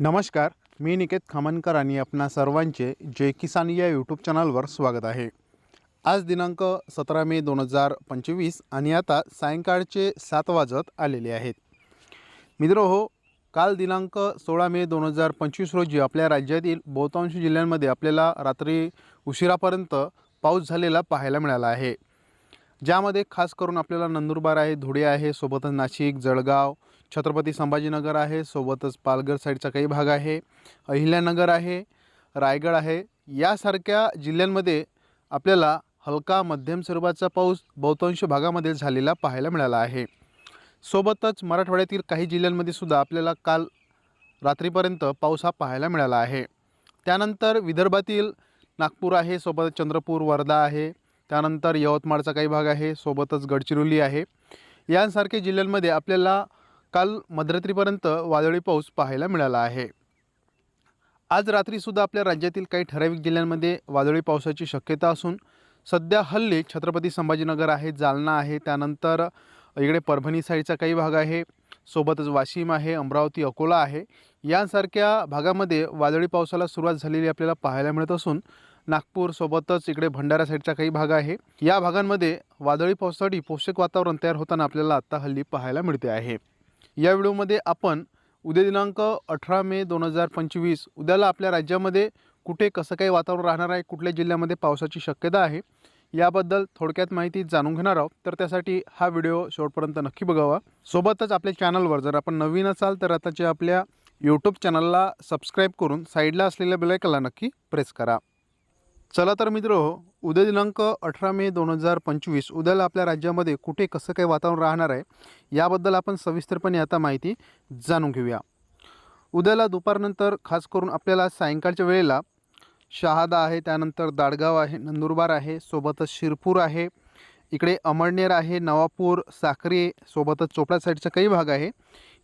नमस्कार मी निकेत खामनकर आणि आपणा सर्वांचे जय किसान या यूट्यूब चॅनलवर स्वागत आहे. आज दिनांक सतरा मे दोन हजार पंचवीस आणि आता सायंकाळचे सात वाजत आलेले आहेत. मित्र हो काल दिनांक सोळा मे दोन हजार पंचवीस रोजी आपल्या राज्यातील बहुतांश जिल्ह्यांमध्ये आपल्याला रात्री उशिरापर्यंत पाऊस झालेला पाहायला मिळाला आहे. ज्यामध्ये खास करून आपल्याला नंदुरबार आहे धुळे आहे सोबतच नाशिक जळगाव छत्रपती संभाजीनगर आहे सोबतच पालघर साईडचा काही भाग आहे अहिल्यानगर आहे रायगड आहे. यासारख्या जिल्ह्यांमध्ये आपल्याला हलका मध्यम स्वरूपाचा पाऊस बहुतांश भागामध्ये झालेला पाहायला मिळाला आहे. सोबतच मराठवाड्यातील काही जिल्ह्यांमध्ये सुद्धा आपल्याला काल रात्रीपर्यंत पाऊस हा पाहायला मिळाला आहे. त्यानंतर विदर्भातील नागपूर आहे सोबत चंद्रपूर वर्धा आहे. त्यानंतर यवतमाळचा काही भाग आहे सोबतच गडचिरोली आहे. यांसारख्या जिल्ह्यांमध्ये आपल्याला काल मध्यरात्रीपर्यंत वादळी पाऊस पाहायला मिळाला आहे. आज रात्रीसुद्धा आपल्या राज्यातील काही ठराविक जिल्ह्यांमध्ये वादळी पावसाची शक्यता असून सध्या हल्ली छत्रपती संभाजीनगर आहे जालना आहे त्यानंतर इकडे परभणी साईडचा काही भाग आहे सोबतच वाशिम आहे अमरावती अकोला आहे. यांसारख्या भागामध्ये वादळी पावसाला सुरुवात झालेली आपल्याला पाहायला मिळत असून नागपूर सोबतच इकडे भंडारा साईडचा काही भाग आहे. या भागांमध्ये वादळी पावसासाठी पोषक वातावरण तयार होताना आपल्याला आत्ता हल्ली पाहायला मिळते आहे. या व्हिडिओमध्ये आपण उद्या दिनांक अठरा मे दोन हजार पंचवीस उद्याला आपल्या राज्यामध्ये कुठे कसं काही वातावरण राहणार आहे कुठल्या जिल्ह्यामध्ये पावसाची शक्यता आहे याबद्दल थोडक्यात माहिती जाणून घेणार आहोत. तर त्यासाठी हा व्हिडिओ शेवटपर्यंत नक्की बघावा. सोबतच आपल्या चॅनलवर जर आपण नवीन असाल तर आताच्या आपल्या यूट्यूब चॅनलला सबस्क्राईब करून साईडला असलेल्या बेलायकला नक्की प्रेस करा. चला तर मित्र उद्या दिनांक अठरा मे दोन हजार पंचवीस उद्याला आपल्या राज्यामध्ये कुठे कसं काय वातावरण राहणार आहे याबद्दल आपण सविस्तरपणे आता माहिती जाणून घेऊया. उद्याला दुपारनंतर खास करून आपल्याला सायंकाळच्या वेळेला शहादा आहे त्यानंतर दाडगाव आहे नंदुरबार आहे सोबतच शिरपूर आहे इकडे अमळनेर आहे नवापूर साक्री सोबतच चोपडा साईडचा काही भाग आहे.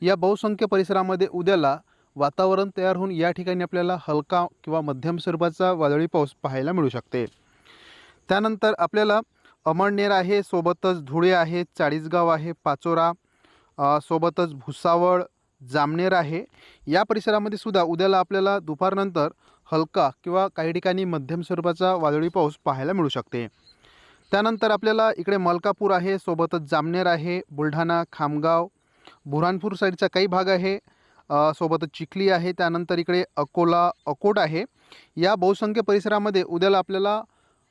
या बहुसंख्य परिसरामध्ये उद्याला वातावरण तयार होऊन या ठिकाणी आपल्याला हलका किंवा मध्यम स्वरूपाचा वादळी पाऊस पाहायला मिळू शकते. त्यानंतर आपल्याला अमळनेर आहे सोबतच धुळे आहे चाळीसगाव आहे पाचोरा सोबतच भुसावळ जामनेर आहे. या परिसरामध्ये सुद्धा उद्याला आपल्याला दुपारनंतर हलका किंवा काही ठिकाणी मध्यम स्वरूपाचा वादळी पाऊस पाहायला मिळू शकते. त्यानंतर आपल्याला इकडे मलकापूर आहे सोबतच जामनेर आहे बुलढाणा खामगाव बुऱ्हाणपूर साईडचा काही भाग आहे. सोबतच चिखली आहे त्यानंतर इकडे अकोला अकोट आहे. या बहुसंख्य परिसरामध्ये उद्याला आपल्याला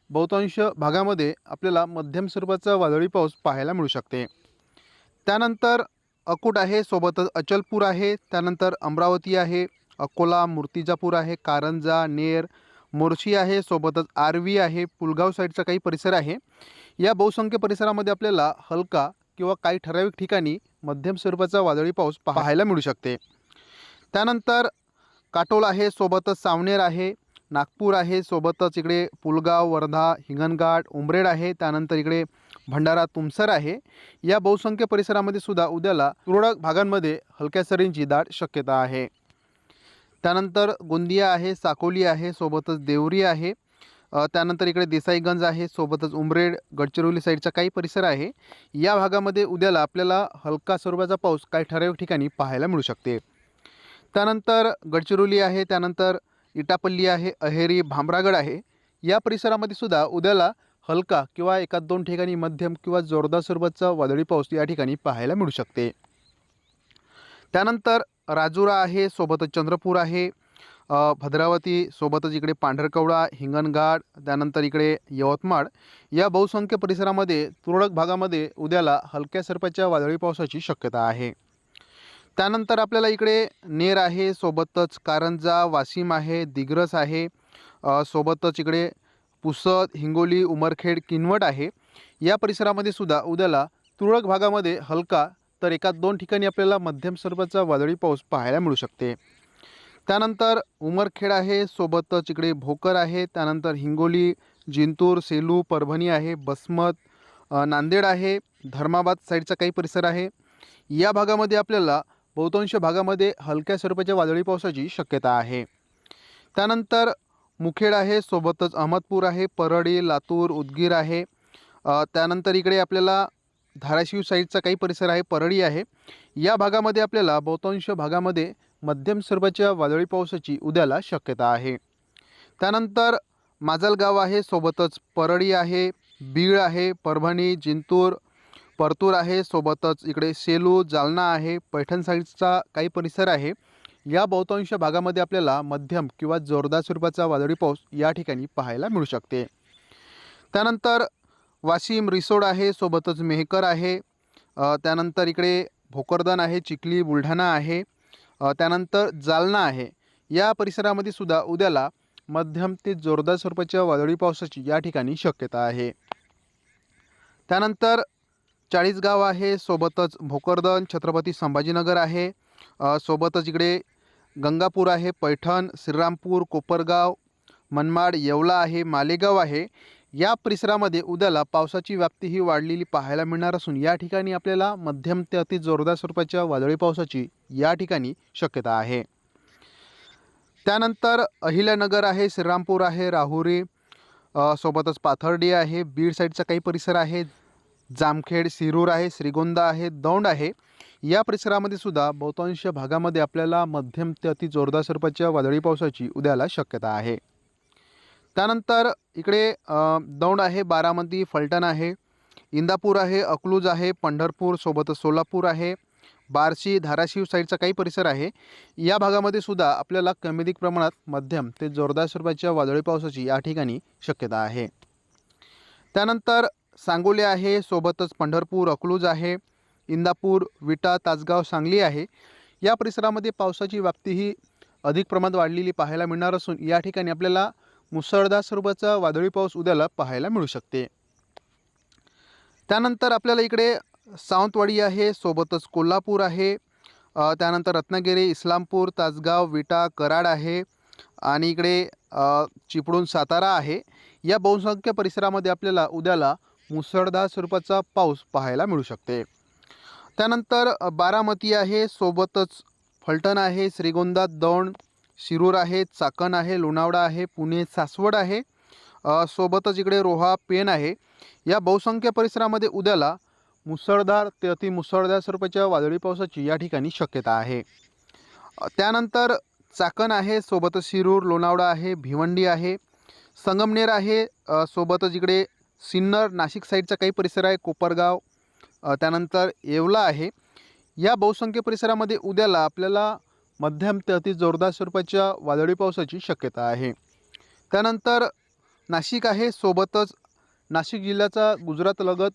बहुतांश भागामध्ये आपल्याला मध्यम स्वरूपाचा वादळी पाऊस पाहायला मिळू शकते. त्यानंतर अकोट आहे सोबतच अचलपूर आहे त्यानंतर अमरावती आहे अकोला मूर्तिजापूर आहे कारंजा नेर मोर्शी आहे सोबतच आर्वी आहे पुलगाव साईडचा काही परिसर आहे. या बहुसंख्य परिसरामध्ये आपल्याला हलका किंवा काही ठराविक ठिकाणी मध्यम स्वरूपाचा वादळी पाऊस पाहायला मिळू शकते. त्यानंतर काटोल आहे सोबतच सावनेर आहे नागपूर आहे सोबतच इकडे पुलगाव वर्धा हिंगणघाट उमरेड आहे त्यानंतर इकडे भंडारा तुमसर आहे. या बहुसंख्य परिसरामध्ये सुद्धा उद्याला तुरळक भागांमध्ये हलक्या सरींची दाट शक्यता आहे. त्यानंतर गोंदिया आहे साकोली आहे सोबतच देवरी आहे. त्यानंतर इकडे देसाईगंज आहे सोबतच उमरेड गडचिरोली साईडचा काही परिसर आहे. या भागामध्ये उद्याला आपल्याला हलका स्वरूपाचा पाऊस काही ठराविक ठिकाणी पाहायला मिळू शकते. त्यानंतर गडचिरोली आहे त्यानंतर इटापल्ली आहे अहेरी भामरागड आहे. या परिसरामध्ये सुद्धा उद्याला हलका किंवा एकाच दोन ठिकाणी मध्यम किंवा जोरदार स्वरूपाचा वादळी पाऊस या ठिकाणी पाहायला मिळू शकते. त्यानंतर राजुरा आहे सोबतच चंद्रपूर आहे. भद्रावती सोबतच इकडे पांढरकवडा हिंगणघाट त्यानंतर इकडे यवतमाळ. या बहुसंख्य परिसरामध्ये तुरळक भागामध्ये उद्याला हलक्या स्वरूपाच्या वादळी पावसाची शक्यता आहे. त्यानंतर आपल्याला इकडे नेर आहे सोबतच कारंजा वाशिम आहे दिग्रस आहे सोबतच इकडे पुसद हिंगोली उमरखेड किनवट आहे. या परिसरामध्ये सुद्धा उद्याला तुरळक भागामध्ये हलका तर एका दोन ठिकाणी आपल्याला मध्यम स्वरूपाचा वादळी पाऊस पाहायला मिळू शकते. त्यानंतर उमरखेड आहे सोबतच इकडे भोकर आहे त्यानंतर हिंगोली जिंतूर सेलू परभणी आहे बसमत नांदेड आहे धर्माबाद साईडचा काही परिसर आहे. या भागामध्ये आपल्याला बहुतांश भागामध्ये हलक्या स्वरूपाच्या वादळी पावसाची शक्यता आहे. त्यानंतर मुखेड आहे सोबतच अहमदपूर आहे परळी लातूर उदगीर आहे. त्यानंतर इकडे आपल्याला धाराशिव साईडचा काही परिसर आहे परळी आहे. या भागामध्ये आपल्याला बहुतांश भागामध्ये मध्यम स्वरूपाच्या वादळी पावसाची उद्याला शक्यता आहे. त्यानंतर माजलगाव आहे सोबतच परळी आहे बीड आहे परभणी जिंतूर परतूर आहे सोबतच इकडे सेलू जालना आहे पैठण साईडचा काही परिसर आहे. या बहुतांश भागामध्ये आपल्याला मध्यम किंवा जोरदार स्वरूपाचा वादळी पाऊस या ठिकाणी पाहायला मिळू शकते. त्यानंतर वाशिम रिसोड आहे सोबतच मेहकर आहे. त्यानंतर इकडे भोकरदन आहे चिखली बुलढाणा आहे. त्यानंतर जालना आहे. या परिसरामध्ये सुद्धा उद्याला मध्यम ते जोरदार स्वरूपाच्या वादळी पावसाची या ठिकाणी शक्यता आहे. त्यानंतर चाळीसगाव आहे सोबतच भोकरदन छत्रपती संभाजीनगर आहे. सोबतच इकडे गंगापूर आहे पैठण श्रीरामपूर कोपरगाव मनमाड येवला आहे मालेगाव आहे. या परिसरामध्ये उद्याला पावसाची व्याप्ती ही वाढलेली पाहायला मिळणार असून या ठिकाणी आपल्याला मध्यम ते अति जोरदार स्वरूपाच्या वादळी पावसाची या ठिकाणी शक्यता आहे. त्यानंतर अहिल्यानगर आहे श्रीरामपूर आहे राहुरी सोबतच पाथर्डी आहे बीड साईडचा काही परिसर आहे. जामखेड शिरूर आहे श्रीगोंदा आहे दौंड आहे. या परिसरामध्ये सुद्धा बहुतांश भागामध्ये आपल्याला मध्यम ते अति जोरदार स्वरूपाच्या वादळी पावसाची उद्याला शक्यता आहे. त्यानंतर इकडे दौंड आहे बारामती फलटण आहे इंदापूर आहे अकलूज आहे पंढरपूर सोबतच सोलापूर आहे बार्शी धाराशिव साईडचा काही परिसर आहे. या भागामध्ये सुद्धा आपल्याला कमीधिक प्रमाणात मध्यम ते जोरदार स्वरूपाच्या वादळी पावसाची या ठिकाणी शक्यता आहे. त्यानंतर सांगोले आहे सोबतच पंढरपूर अकलूज आहे इंदापूर विटा तासगाव सांगली आहे. या परिसरामध्ये पावसाची व्याप्ती ही अधिक प्रमाणात वाढलेली पाहायला मिळणार असून या ठिकाणी आपल्याला मुसळधार स्वरूपाचा वादळी पाऊस उद्याला पाहायला मिळू शकते. त्यानंतर आपल्याला इकडे सावंतवाडी आहे सोबतच कोल्हापूर आहे. त्यानंतर रत्नागिरी इस्लामपूर तासगाव विटा कराड आहे आणि इकडे चिपळूण सातारा आहे. या बहुसंख्य परिसरामध्ये आपल्याला उद्याला मुसळधार स्वरूपाचा पाऊस पाहायला मिळू शकते. त्यानंतर बारामती आहे सोबतच फलटण आहे श्रीगोंदा दौंड शिरूर आहे चाकण आहे लोणावळा आहे पुणे सासवड आहे सोबतच इकडे रोहा पेन आहे. या बहुसंख्य परिसरामध्ये उद्याला मुसळधार ते अतिमुसळधार स्वरूपाच्या वादळी पावसाची या ठिकाणी शक्यता आहे. त्यानंतर चाकण आहे सोबतच शिरूर लोणावळा आहे भिवंडी आहे संगमनेर आहे सोबतच इकडे सिन्नर नाशिक साईडचा काही परिसर आहे कोपरगाव त्यानंतर येवला आहे. या बहुसंख्य परिसरामध्ये उद्याला आपल्याला मध्यम ते अति जोरदार स्वरूपाच्या वादळी पावसाची शक्यता आहे. त्यानंतर नाशिक आहे सोबतच नाशिक जिल्ह्याचा गुजरातलगत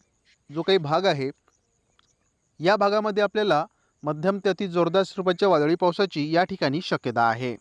जो काही भाग आहे या भागामध्ये आपल्याला मध्यम ते अति जोरदार स्वरूपाच्या वादळी पावसाची या ठिकाणी शक्यता आहे.